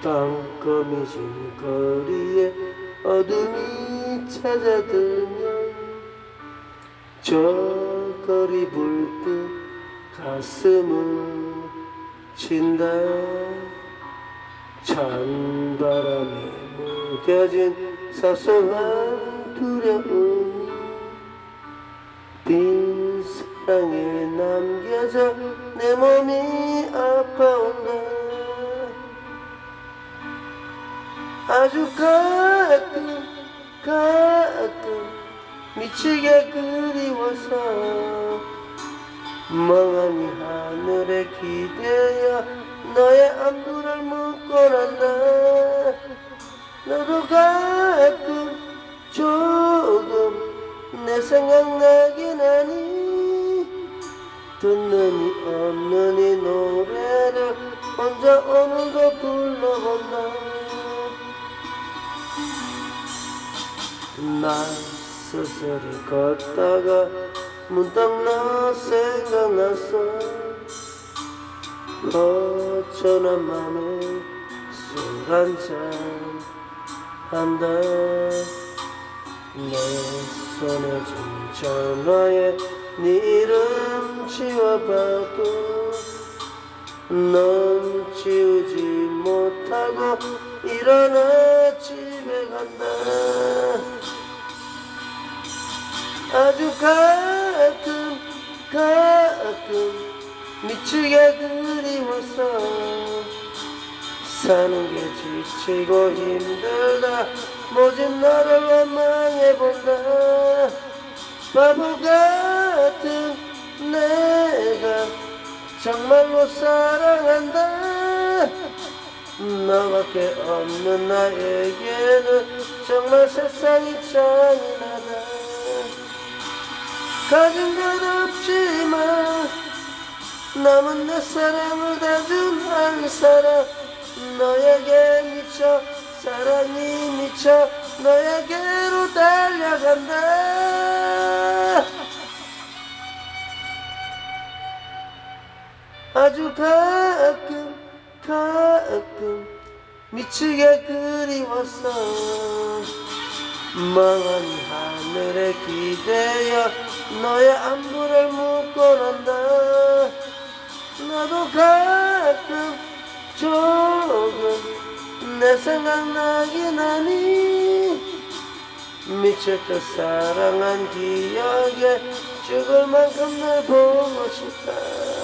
땅거미진 거리에 어둠이 찾아들면 저 거리 불빛 가슴을 친다 찬바람에 무뎌진 사소한 두려움이 빈 사랑에 남겨져 내 몸이 아파온다. 아주 가끔 가끔 미치게 그리워서 멍하니 하늘에 기대어 너의 안부 를 묻고 난다 너도 가끔 조금 내 생각나긴 하니. 듣는 이 없는 이 노래를 혼자 오늘도 불러본다. 나 스스로 걷다가 문득 너 생각났어 어쩌나 맘에 술 한잔 한다. 내 손에 쥔 전화에 네 이름 지워봐도 넌 지우지 못하고 일어나 집에 간다. 아주 가끔 가끔 미치게 그리워서 사는 게 지치고 힘들다. 모진 나를 원망해본다. 바보 같은 내가 정말로 사랑한다. 너밖에 없는 나에게는 정말 세상이 잔인하다. 가진 것 없지만 남은 내 사랑을 다준 한 사람 너에게 미쳐 사랑이 미쳐 너에게로 달려간다. 아주 가끔 가끔 미치게 그리워서 망한 하늘에 기대어 너의 안부를 묻고 난다 나도 가끔 조금 내 생각나긴 하니 미쳤다 사랑한 기억에 죽을 만큼 날 보고 싶다